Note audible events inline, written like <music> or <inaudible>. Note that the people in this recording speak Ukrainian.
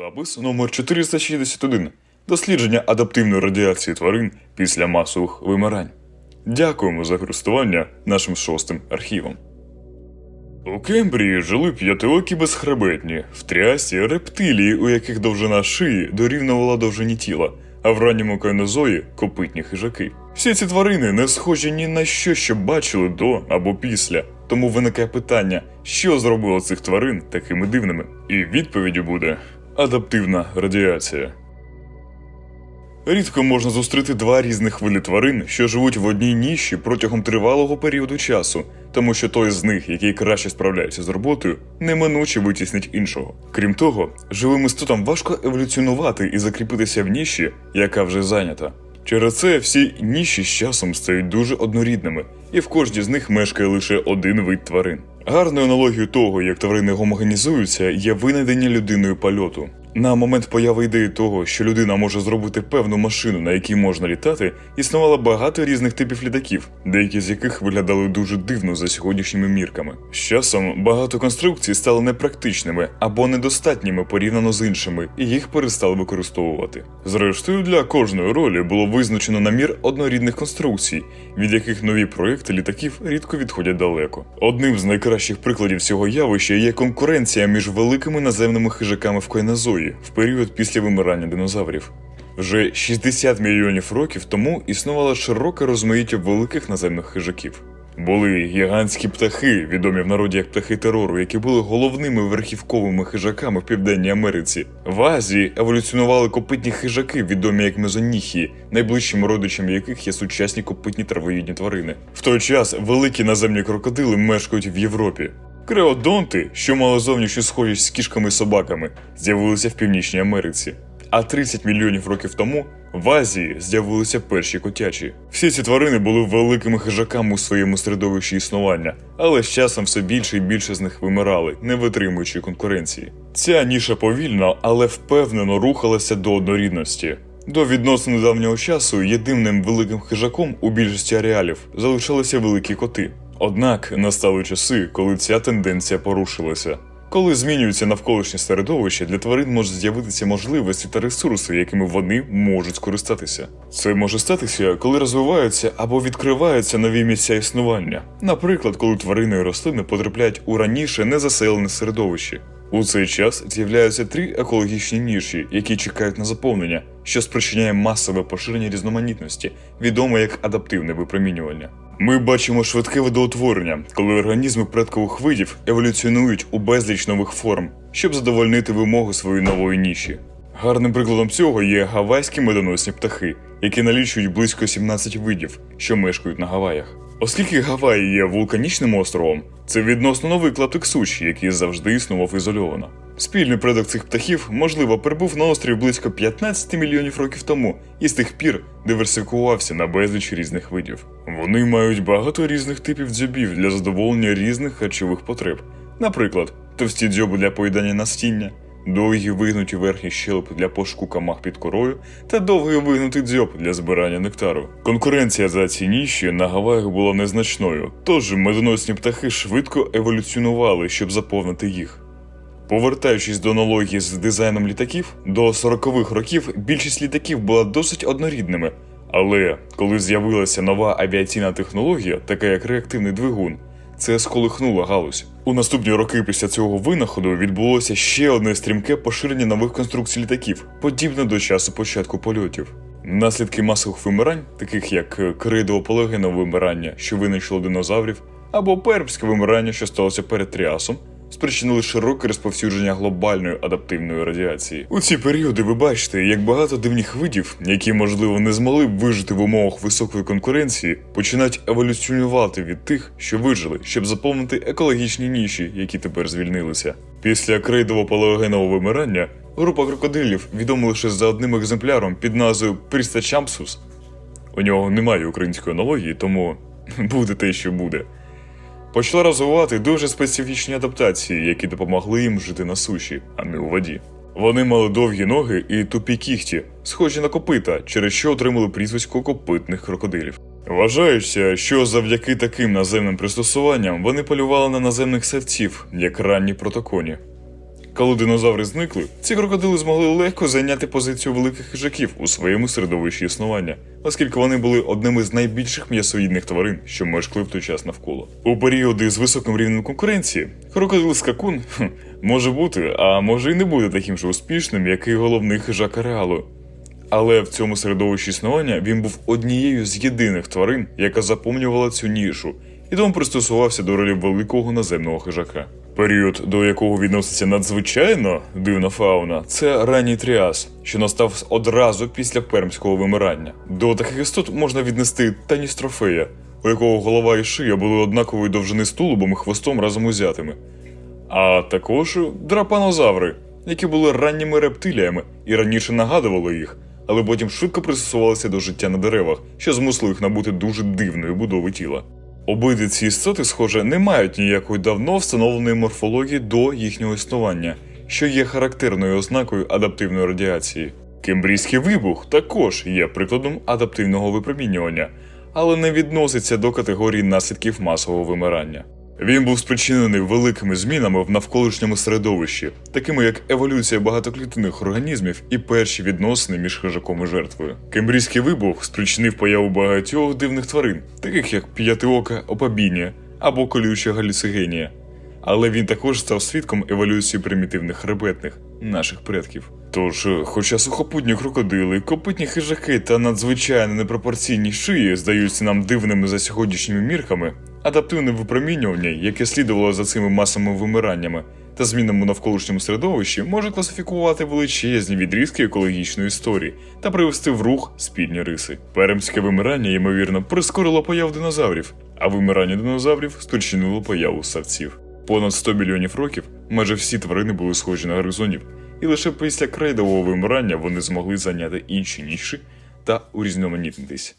Запис номер 461. Дослідження адаптивної радіації тварин після масових вимирань. Дякуємо за користування нашим шостим архівом. У Кембрії жили п'ятиокі безхребетні, в трясі рептилії, у яких довжина шиї дорівнювала довжині тіла, а в ранньому кайнозої копитні хижаки. Всі ці тварини не схожі ні на що, що бачили до або після. Тому виникає питання, що зробило цих тварин такими дивними? І відповіддю буде адаптивна радіація. Рідко можна зустріти два різних види тварин, що живуть в одній ніші протягом тривалого періоду часу, тому що той з них, який краще справляється з роботою, неминуче витіснить іншого. Крім того, живим істотам важко еволюціонувати і закріпитися в ніші, яка вже зайнята. Через це всі ніші з часом стають дуже однорідними, і в кожній з них мешкає лише один вид тварин. Гарною аналогією того, як тварини гомогенізуються, є винайдення людиною польоту. На момент появи ідеї того, що людина може зробити певну машину, на якій можна літати, існувало багато різних типів літаків, деякі з яких виглядали дуже дивно за сьогоднішніми мірками. З часом багато конструкцій стали непрактичними або недостатніми порівняно з іншими, і їх перестали використовувати. Зрештою, для кожної ролі було визначено намір однорідних конструкцій, від яких нові проекти літаків рідко відходять далеко. Одним з найкращих прикладів цього явища є конкуренція між великими наземними хижаками в Кайнозої в період після вимирання динозаврів. Вже 60 мільйонів років тому існувало широке розмаїття великих наземних хижаків. Були гігантські птахи, відомі в народі як птахи терору, які були головними верхівковими хижаками в Південній Америці. В Азії еволюціонували копитні хижаки, відомі як мезоніхії, найближчими родичами яких є сучасні копитні травоїдні тварини. В той час великі наземні крокодили мешкають в Європі. Креодонти, що мали зовнішню схожість з кішками і собаками, з'явилися в Північній Америці. А 30 мільйонів років тому в Азії з'явилися перші котячі. Всі ці тварини були великими хижаками у своєму середовищі існування, але з часом все більше і більше з них вимирали, не витримуючи конкуренції. Ця ніша повільно, але впевнено рухалася до однорідності. До відносно недавнього часу єдиним великим хижаком у більшості ареалів залишалися великі коти. Однак настали часи, коли ця тенденція порушилася. Коли змінюється навколишнє середовище, для тварин можуть з'явитися можливості та ресурси, якими вони можуть скористатися. Це може статися, коли розвиваються або відкриваються нові місця існування. Наприклад, коли тварини і рослини потрапляють у раніше незаселене середовище. У цей час з'являються три екологічні ніші, які чекають на заповнення, що спричиняє масове поширення різноманітності, відоме як адаптивне випромінювання. Ми бачимо швидке видоутворення, коли організми предкових видів еволюціонують у безліч нових форм, щоб задовольнити вимоги своєї нової ніші. Гарним прикладом цього є гавайські медоносні птахи, які налічують близько 17 видів, що мешкають на Гаваях. Оскільки Гаваї є вулканічним островом, це відносно новий клаптик суші, який завжди існував ізольовано. Спільний предок цих птахів, можливо, прибув на острів близько 15 мільйонів років тому і з тих пір диверсифікувався на безліч різних видів. Вони мають багато різних типів дзьобів для задоволення різних харчових потреб. Наприклад, товсті дзьоби для поїдання настіння, довгі вигнуті верхні щелепи для пошуку камах під корою та довгий вигнутий дзьоб для збирання нектару. Конкуренція за ці ніші на Гаваях була незначною, тож медоносні птахи швидко еволюціонували, щоб заповнити їх. Повертаючись до аналогії з дизайном літаків, до 40-х років більшість літаків була досить однорідними. Але коли з'явилася нова авіаційна технологія, така як реактивний двигун, це сколихнуло галузь. У наступні роки після цього винаходу відбулося ще одне стрімке поширення нових конструкцій літаків, подібне до часу початку польотів. Наслідки масових вимирань, таких як кридопологенове вимирання, що винайшло динозаврів, або пермське вимирання, що сталося перед тріасом, спричинили широке розповсюдження глобальної адаптивної радіації. У ці періоди ви бачите, як багато дивних видів, які можливо не змогли б вижити в умовах високої конкуренції, починають еволюціонувати від тих, що вижили, щоб заповнити екологічні ніші, які тепер звільнилися. Після крейдово-палеогенового вимирання група крокодилів відома лише за одним екземпляром під назвою Прістачампсус. У нього немає української аналогії, тому <laughs> буде те, що буде почала розвивати дуже специфічні адаптації, які допомогли їм жити на суші, а не у воді. Вони мали довгі ноги і тупі кіхті, схожі на копита, через що отримали прізвисько копитних крокодилів. Вважається, що завдяки таким наземним пристосуванням вони полювали на наземних савців, як ранні протоконі. Коли динозаври зникли, ці крокодили змогли легко зайняти позицію великих хижаків у своєму середовищі існування, оскільки вони були одними з найбільших м'ясоїдних тварин, що мешкали в той час навколо. У періоди з високим рівнем конкуренції крокодил скакун може бути, а може і не буде таким же успішним, як і головний хижак ареалу. Але в цьому середовищі існування він був однією з єдиних тварин, яка заповнювала цю нішу, і тому пристосувався до ролі великого наземного хижака. Період, до якого відноситься надзвичайно дивна фауна, це ранній тріас, що настав одразу після пермського вимирання. До таких істот можна віднести таністрофея, у якого голова і шия були однакової довжини з тулубом і хвостом разом узятими а також драпанозаври, які були ранніми рептиліями і раніше нагадували їх, але потім швидко пристосувалися до життя на деревах, що змусило їх набути дуже дивної будови тіла. Обидві ці істоти, схоже, не мають ніякої давно встановленої морфології до їхнього існування, що є характерною ознакою адаптивної радіації. Кембрійський вибух також є прикладом адаптивного випромінювання, але не відноситься до категорії наслідків масового вимирання. Він був спричинений великими змінами в навколишньому середовищі, такими як еволюція багатоклітинних організмів і перші відносини між хижаком і жертвою. Кембрійський вибух спричинив появу багатьох дивних тварин, таких як п'ятиока опабінія або колюча галюцигенія. Але він також став свідком еволюції примітивних хребетних наших предків. Тож, хоча сухопутні крокодили, копитні хижаки та надзвичайно непропорційні шиї здаються нам дивними за сьогоднішніми мірками, адаптивне випромінювання, яке слідувало за цими масовими вимираннями та змінами у навколишньому середовищі, може класифікувати величезні відрізки екологічної історії та привести в рух спільні риси. Перемське вимирання, ймовірно, прискорило появу динозаврів, а вимирання динозаврів спричинило появу савців. Понад 100 мільйонів років майже всі тварини були схожі на гризонів, і лише після крейдового вимирання вони змогли зайняти інші ніші та урізноманітнитись.